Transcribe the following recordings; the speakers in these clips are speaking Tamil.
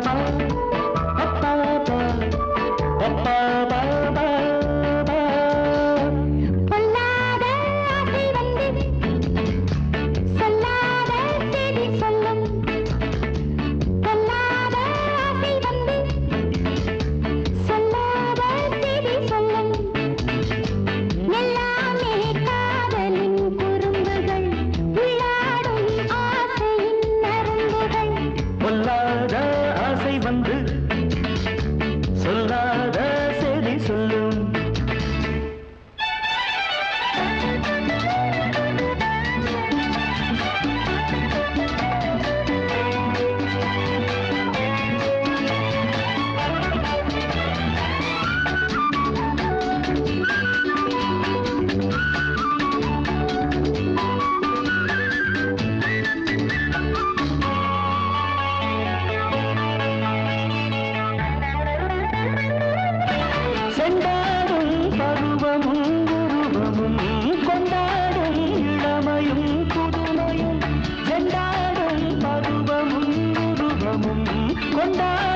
bye. கொண்டாடும் பருவமும் உருவமும் கொண்டாடும் இளமையும் புதுமையும் கொண்டாடும் பருவமும் உருவமும் கொண்டாடும்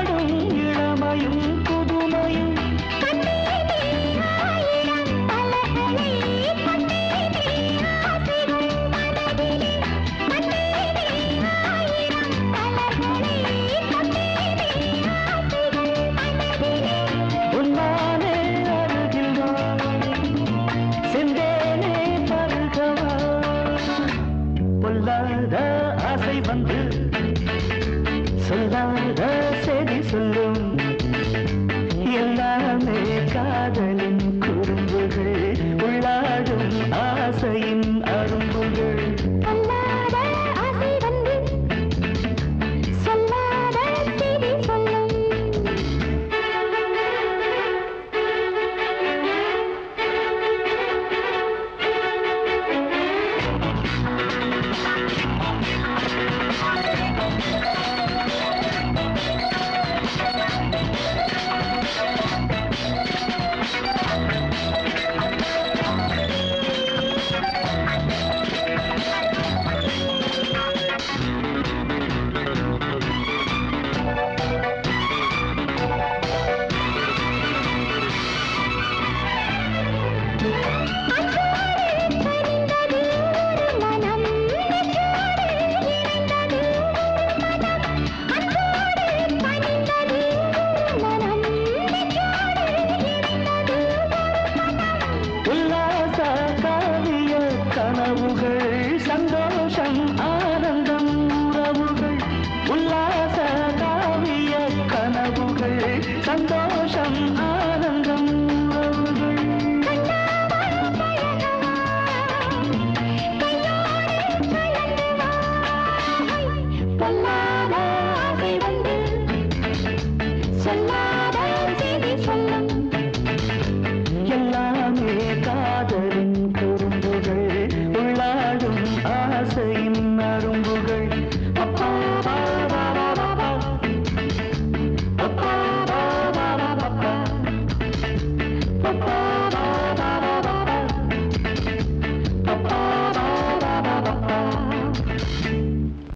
Thank you.